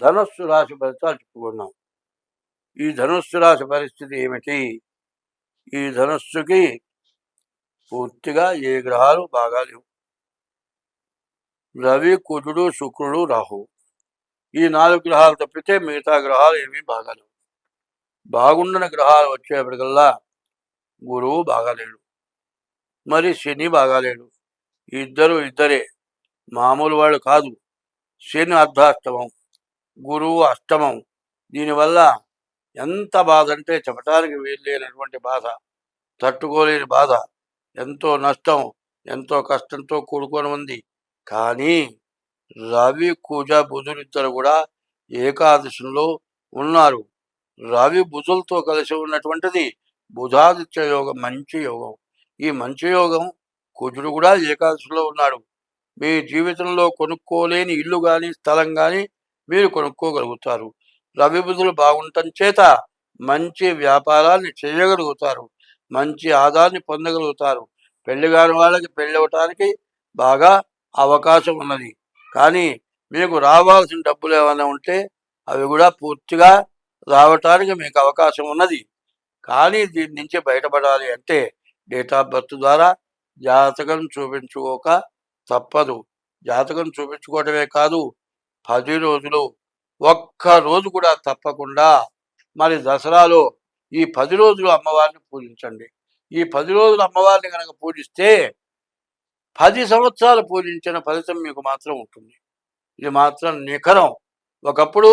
ధనస్సు రాశి ఫలితాలు చెప్పుకున్నాం. ఈ ధనుస్సు రాశి పరిస్థితి ఏమిటి? ఈ ధనుస్సుకి పూర్తిగా ఏ గ్రహాలు బాగా లేవు. రవి కుజుడు శుక్రుడు రాహు. ఈ నాలుగు గ్రహాలు తప్పితే మిగతా గ్రహాలు ఏమీ బాగాలేవు బాగుండని గ్రహాలు వచ్చేప్పటికల్లా గురువు బాగాలేడు మరి శని బాగాలేడు ఇద్దరు ఇద్దరే. మామూలు వాళ్ళు కాదు. శని అర్ధాష్టమం. గురువు అష్టమం. దీనివల్ల ఎంత బాధ అంటే చెప్పడానికి వీల్లేనటువంటి బాధ. తట్టుకోలేని బాధ. ఎంతో నష్టం ఎంతో కష్టంతో కూడుకొని ఉంది. కానీ రవి కూజ బుధులిద్దరు కూడా ఏకాదశంలో ఉన్నారు. రవి బుధులతో కలిసి ఉన్నటువంటిది బుధాదిత్య యోగం మంచి యోగం. ఈ మంచి యోగం కుజుడు కూడా ఏకాదశిలో ఉన్నాడు. మీ జీవితంలో కొనుక్కోలేని ఇల్లు కానీ స్థలం కానీ మీరు కొనుక్కోగలుగుతారు. రవి బుధులు బాగుండటం చేత మంచి వ్యాపారాన్ని చేయగలుగుతారు. మంచి ఆదాయాన్ని పొందగలుగుతారు. పెళ్ళి కాని వాళ్ళకి పెళ్ళవటానికి బాగా అవకాశం ఉన్నది. కానీ మీకు రావాల్సిన డబ్బులు ఏమైనా ఉంటే అవి కూడా పూర్తిగా రావటానికి మీకు అవకాశం ఉన్నది. కానీ దీని నుంచి బయటపడాలి అంటే డేట్ ఆఫ్ బర్త్ ద్వారా జాతకం చూపించుకోక తప్పదు. జాతకం చూపించుకోవటమే కాదు పది రోజులు ఒక్క రోజు కూడా తప్పకుండా మరి దసరాలో ఈ పది రోజులు అమ్మవారిని పూజించండి. ఈ పది రోజులు అమ్మవారిని కనుక పూజిస్తే పది సంవత్సరాలు పూజించిన ఫలితం మీకు మాత్రం ఉంటుంది. ఇది మాత్రం నిఖరం ఒకప్పుడు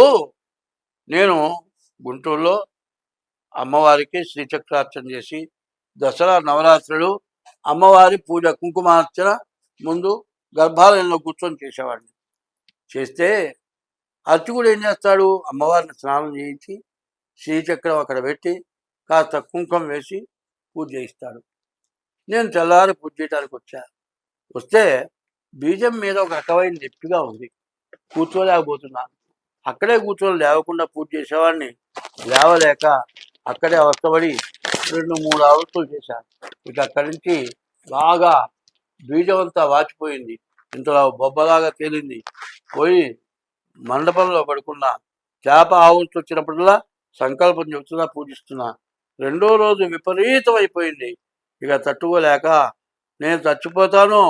నేను గుంటూరులో అమ్మవారికి శ్రీచక్రార్చన చేసి దసరా నవరాత్రులు అమ్మవారి పూజ కుంకుమార్చన ముందు గర్భాలయంలో కూర్చొని చేసేవాడిని. చేస్తే అర్చకుడు ఏం చేస్తాడు? అమ్మవారిని స్నానం చేయించి శ్రీచక్రం అక్కడ పెట్టి కాస్త కుంకం వేసి పూజ చేయిస్తాడు. నేను తెల్లారి పూజ చేయడానికి వచ్చా. వస్తే బీజం మీద ఒక రకమైన నొప్పిగా ఉంది. కూర్చోలేకపోతున్నాను అక్కడే కూర్చొని లేవకుండా పూజ చేసేవాడిని. లేవలేక అక్కడే అవస్థపడి రెండు మూడు అవస్థలు చేశాను ఇక అక్కడి నుంచి బాగా బీజం అంతా వాచిపోయింది. ఇంతలో బొబ్బలాగా తేలింది. పోయి మండపంలో పడుకున్నా. చేప ఆవులతో వచ్చినప్పుడల్లా సంకల్పం చెబుతున్నా పూజిస్తున్నా. రెండో రోజు విపరీతం అయిపోయింది ఇక తట్టుకోలేక నేను చచ్చిపోతాను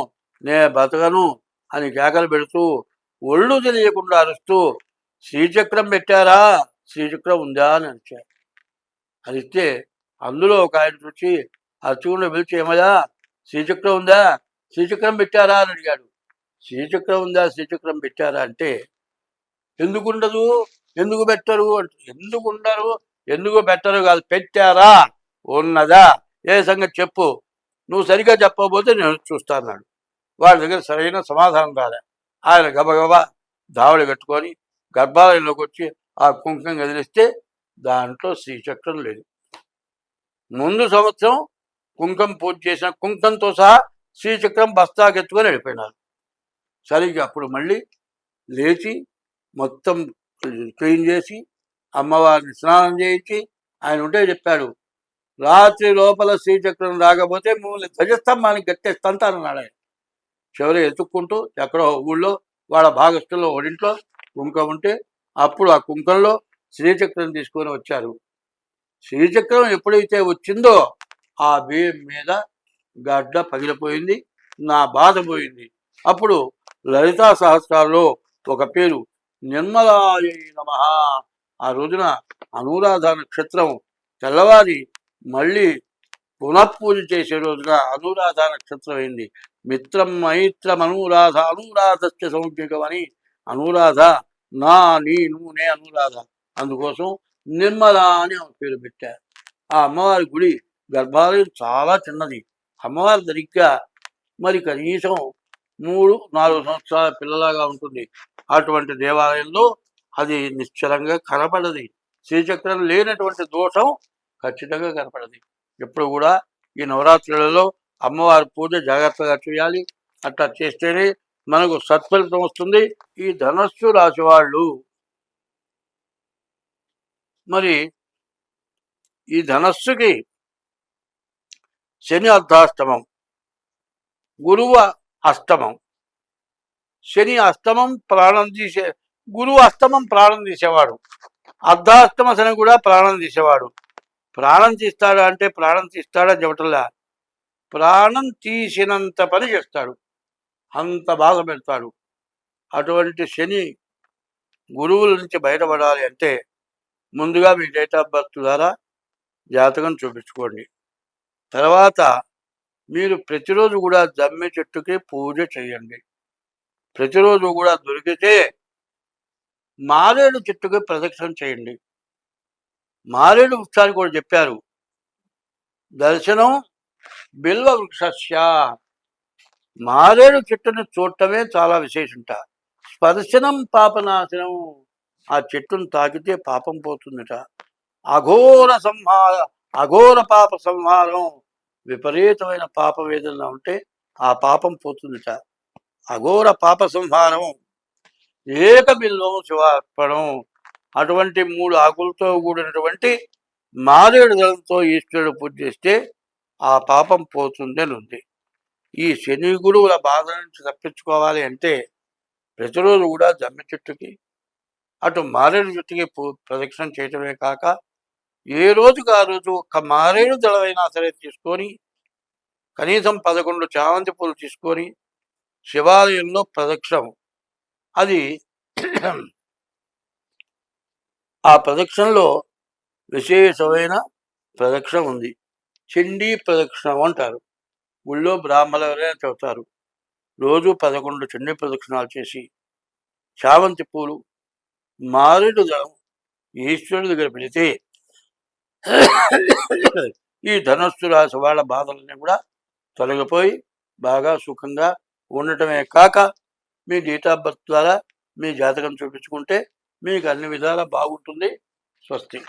నేను బతకను అని కేకలు పెడుతూ ఒళ్ళు తెలియకుండా అరుస్తూ శ్రీచక్రం పెట్టారా? శ్రీచక్రం ఉందా? అని అరిచారు అది ఇస్తే అందులో ఒక ఆయన చూసి అర్చకుండా పిలిచి ఏమయ్యా? శ్రీచక్రం ఉందా? శ్రీచక్రం పెట్టారా? అని అడిగాడు. శ్రీచక్రం ఉందా శ్రీచక్రం పెట్టారా అంటే ఎందుకు ఉండదు ఎందుకు పెట్టరు? అంటే ఎందుకు ఉండరు ఎందుకు పెట్టరు కాదు పెట్టారా? ఉన్నదా? ఏ సంగతి చెప్పు. నువ్వు సరిగా చెప్పకపోతే నేను చూస్తాన్నాడు వాళ్ళ దగ్గర సరైన సమాధానం రాలే. ఆయన గబగబా దావడి కట్టుకొని గర్భాలయంలోకి వచ్చి ఆ కుంకం కదిలిస్తే దాంట్లో శ్రీచక్రం లేదు. ముందు సంవత్సరం కుంకం పూజ చేసిన కుంకంతో సహా శ్రీచక్రం బస్తాకెత్తుకొని వెళ్ళిపోయినారు. సరిగ్గా అప్పుడు మళ్ళీ లేచి మొత్తం క్లీన్ చేసి అమ్మవారిని స్నానం చేయించి ఆయన ఉంటే చెప్పాడు రాత్రి లోపల శ్రీచక్రం రాకపోతే మిమ్మల్ని ధ్వజస్తంభానికి గట్టేస్తంతానన్నాడు ఆయన. చివరి ఎత్తుక్కుంటూ ఎక్కడో ఊళ్ళో వాళ్ళ భాగస్థుల్లో ఒడింట్లో కుంకం ఉంటే అప్పుడు ఆ కుంకంలో శ్రీచక్రం తీసుకొని వచ్చారు. శ్రీచక్రం ఎప్పుడైతే వచ్చిందో ఆ బియ్యం మీద గడ్డ పగిలిపోయింది నా బాధ పోయింది. అప్పుడు లలితా సహస్రాల్లో ఒక పేరు నిర్మలాయ నమ. ఆ రోజున అనురాధ నక్షత్రం తెల్లవారి మళ్ళీ పునఃపూజ చేసే రోజున అనురాధ నక్షత్రం అయింది. మిత్రం మైత్రం అనురాధ అనురాధస్య సౌజ్ఞకం అని అనురాధ నా నీ నే అనురాధ. అందుకోసం నిర్మల అని ఆమె పేరు పెట్టారు. ఆ అమ్మవారి గుడి గర్భాలయం చాలా చిన్నది. అమ్మవారి సరిగ్గా మరి కనీసం మూడు నాలుగు సంవత్సరాల పిల్లలాగా ఉంటుంది. అటువంటి దేవాలయంలో అది నిశ్చలంగా కనపడది. శ్రీచక్రం లేనటువంటి దోషం ఖచ్చితంగా కనపడది. ఎప్పుడు కూడా ఈ నవరాత్రులలో అమ్మవారి పూజ జాగ్రత్తగా చేయాలి. అట్లా చేస్తేనే మనకు సత్ఫలితం వస్తుంది. ఈ ధనస్సు రాశి వాళ్ళు మరి ఈ ధనస్సుకి శని అర్ధాష్టమం. గురువు అస్తమం శని అస్తమం ప్రాణం తీసే గురువు అస్తమం ప్రాణం తీసేవాడు. అర్ధాస్తమ శని కూడా ప్రాణం తీసేవాడు. ప్రాణం తీస్తాడా అంటే ప్రాణం తీస్తాడా చెప్పటంలా. ప్రాణం తీసినంత పని చేస్తాడు. అంత బాధ పెడతాడు. అటువంటి శని గురువుల నుంచి బయటపడాలి అంటే ముందుగా మీ డేట్ ఆఫ్ బర్త్ ద్వారా జాతకం చూపించుకోండి. తర్వాత మీరు ప్రతిరోజు కూడా జమ్మి చెట్టుకి పూజ చేయండి. ప్రతిరోజు కూడా దొరికితే మారేడు చెట్టుకి ప్రదక్షిణ చేయండి. మారేడు వృక్షాన్ని కూడా చెప్పారు. దర్శనం బిల్వ వృక్షస్య. మారేడు చెట్టును చూడటమే చాలా విశేషంట. స్పర్శనం పాపనాశనం. ఆ చెట్టును తాకితే పాపం పోతుందట. అఘోర సంహార అఘోర పాప సంహారం. విపరీతమైన పాప వేదన ఉంటే ఆ పాపం పోతుందిట. అఘోర పాప సంహారం. ఏకబిల్లం శివార్పణం. అటువంటి మూడు ఆకులతో కూడినటువంటి మారేడు దళంతో ఈశ్వరుడు పూజ చేస్తే ఆ పాపం పోతుంది అని ఉంది ఈ శని గురువుల బాధ నుంచి తప్పించుకోవాలి అంటే ప్రతిరోజు కూడా జమ్మి చెట్టుకి అటు మారేడు చెట్టుకి పూ ప్రదక్షిణ చేయటమే కాక ఏ రోజుకు ఆ రోజు ఒక్క మారేడు దళమైనా సరే తీసుకొని కనీసం పదకొండు చామంతి పూలు తీసుకొని శివాలయంలో ప్రదక్షిణం. అది ఆ ప్రదక్షిణలో విశేషమైన ప్రదక్షిణ ఉంది. చండీ ప్రదక్షిణం అంటారు. ఊళ్ళో బ్రాహ్మణులు ఎవరైనా చెబుతారు రోజు పదకొండు చండీ ప్రదక్షిణాలు చేసి చామంతి పూలు మారేడు దళం ఈశ్వరుడి దగ్గర పెడితే ఈ ధనస్సు రాశి వాళ్ళ బాధలన్నీ కూడా తొలగిపోయి బాగా సుఖంగా ఉండటమే కాక మీ డేట్ ఆఫ్ బర్త్ ద్వారా మీ జాతకం చూపించుకుంటే మీకు అన్ని విధాలా బాగుంటుంది. స్వస్తి.